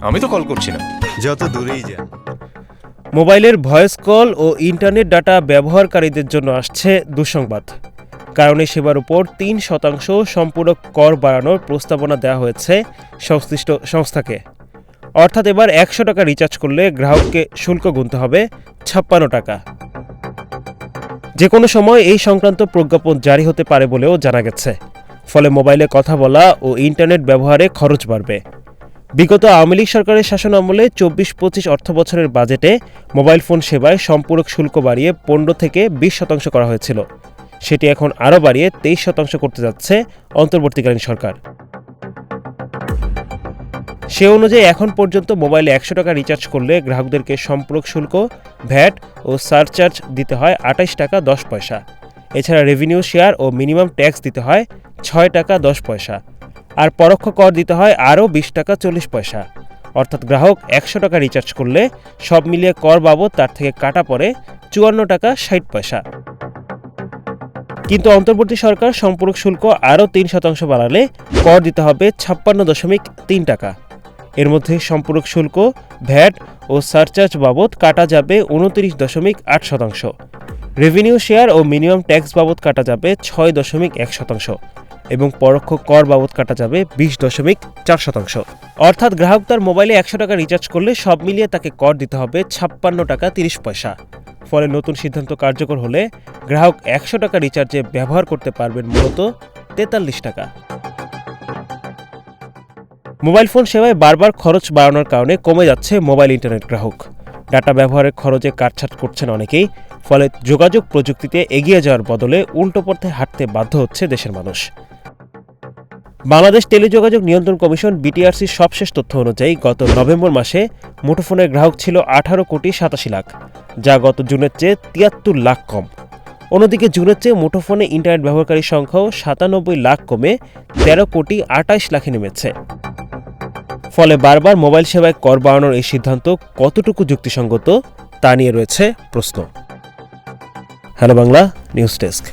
আমি তো কল করছি না। যত দূরেই যান। মোবাইলের ভয়েস কল ও ইন্টারনেট ডাটা ব্যবহারকারীদের জন্য আসছে দুঃসংবাদ। কারণ এই সেবার উপর তিন শতাংশ সম্পূরক কর বাড়ানোর প্রস্তাবনা দেওয়া হয়েছে সংশ্লিষ্ট সংস্থাকে। অর্থাৎ এবার একশো টাকা রিচার্জ করলে গ্রাহককে শুল্ক গুনতে হবে ছাপ্পান্ন টাকা। যে কোনো সময় এই সংক্রান্ত প্রজ্ঞাপন জারি হতে পারে বলেও জানা গেছে। ফলে মোবাইলে কথা বলা ও ইন্টারনেট ব্যবহারে খরচ বাড়বে। বিগত আওয়ামী লীগ সরকারের শাসন আমলে চব্বিশ পঁচিশ অর্থ বছরের বাজেটে মোবাইল ফোন সেবায় সম্পূরক শুল্ক বাড়িয়ে পনেরো থেকে বিশ শতাংশ করা হয়েছিল। সেটি এখন আরও বাড়িয়ে তেইশ শতাংশ করতে যাচ্ছে অন্তর্বর্তীকালীন সরকার। সে অনুযায়ী এখন পর্যন্ত মোবাইলে একশো টাকা রিচার্জ করলে গ্রাহকদেরকে সম্পূরক শুল্ক, ভ্যাট ও সারচার্জ দিতে হয় আঠাইশ টাকা দশ পয়সা। এছাড়া রেভিনিউ শেয়ার ও মিনিমাম ট্যাক্স দিতে হয় ছয় টাকা দশ পয়সা। আর পরোক্ষ কর দিতে হয় আরও বিশ টাকা চল্লিশ পয়সা। অর্থাৎ গ্রাহক একশো টাকা রিচার্জ করলে সব মিলিয়ে কর বাবদ তার থেকে কাটা পড়ে চুয়ান্ন টাকা ষাট পয়সা। কিন্তু অন্তর্বর্তী সরকার সম্পূরক শুল্ক আরও তিন শতাংশ বাড়ালে কর দিতে হবে ছাপ্পান্ন দশমিক তিন টাকা। এর মধ্যে সম্পূরক শুল্ক, ভ্যাট ও সারচার্জ বাবদ কাটা যাবে উনত্রিশ দশমিক আট শতাংশ। রেভিনিউ শেয়ার ও মিনিমাম ট্যাক্স বাবদ কাটা যাবে ছয় দশমিক এক শতাংশ। এবং পরোক্ষ কর বাবদ কাটা যাবে বিশ দশমিক চার শতাংশ। অর্থাৎ গ্রাহক তার মোবাইলে একশো টাকা রিচার্জ করলে সব মিলিয়ে তাকে কর দিতে হবে ছাপ্পান্ন টাকা তিরিশ পয়সা। ফলে নতুন সিদ্ধান্ত কার্যকর হলে গ্রাহক একশো টাকা রিচার্জে ব্যবহার করতে পারবেন মূলত তেতাল্লিশ টাকা। মোবাইল ফোন সেবায় বারবার খরচ বাড়ানোর কারণে কমে যাচ্ছে মোবাইল ইন্টারনেট গ্রাহক। ডাটা ব্যবহারের খরচে কাটছাট করছেন অনেকেই, ফলে যোগাযোগ প্রযুক্তিতে এগিয়ে যাওয়ার বদলে উল্টো পথে হাঁটতে বাধ্য হচ্ছে দেশের মানুষ। বাংলাদেশ টেলিযোগাযোগ নিয়ন্ত্রণ কমিশন বিটিআরসির সবশেষ তথ্য অনুযায়ী গত নভেম্বর মাসে মুঠোফোনের গ্রাহক ছিল আঠারো কোটি সাতাশি লাখ, যা গত জুনের চেয়ে তিয়াত্তর লাখ কম। অন্যদিকে জুনের চেয়ে মুঠোফোনে ইন্টারনেট ব্যবহারকারীর সংখ্যাও সাতানব্বই লাখ কমে তেরো কোটি আটাইশ লাখে নেমেছে। ফলে বারবার মোবাইল সেবায় কর বাড়ানোর এই সিদ্ধান্ত কতটুকু যুক্তিসঙ্গত তা নিয়ে রয়েছে প্রশ্ন। Hello Bangla, news desk.